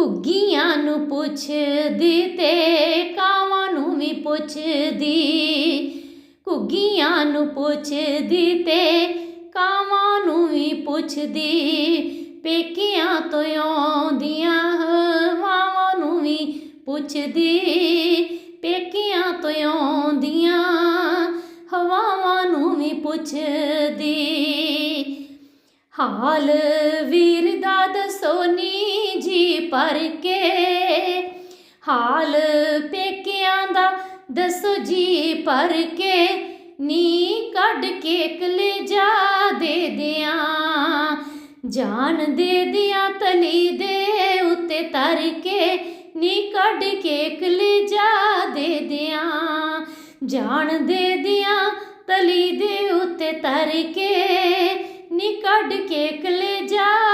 ਘੁੱਗੀਆਂ ਨੂੰ ਪੁੱਛਦੀ ਤੇ ਕਾਵਾਂ ਨੂੰ ਵੀ ਪੁੱਛਦੀ। ਘੁੱਗੀਆਂ ਨੂੰ ਪੁੱਛਦੀ ਤੇ ਕਾਵਾਂ ਨੂੰ ਵੀ ਪੁੱਛਦੀ। ਪੇਕਿਆਂ ਤੋਂ ਆਉਂਦੀਆਂ ਹਵਾਵਾਂ ਨੂੰ ਵੀ ਪੁੱਛਦੀ। ਪੇਕਿਆਂ ਤੋਂ ਆਉਂਦੀਆਂ ਹਵਾਵਾਂ ਨੂੰ ਵੀ ਪੁੱਛਦੀ। ਹਾਲ ਵੀਰ ਨੀ ਪਰ ਕੇ ਹਾਲ ਪੇਕਿਆਂ ਦਾ ਦੱਸੋ ਜੀ ਪਰ ਕੇ। ਨੀ ਕੱਢ ਕੇ ਕਲੇਜਾ ਦੇ ਦਿਆਂ। ਜਾਨ ਦੇ ਦਿਆਂ ਤਲੀ ਦੇ ਉੱਤੇ ਤਰ ਕੇ ਨੀ ਕੱਢ ਕੇ ਕਲੇਜਾ ਦੇ ਦਿਆਂ। ਜਾਨ ਦੇ ਦਿਆਂ ਤਲੀ ਦੇ ਉੱਤੇ ਤਰ ਕੇ ਨੀ ਕੱਢ ਕੇ ਕਲੇਜਾ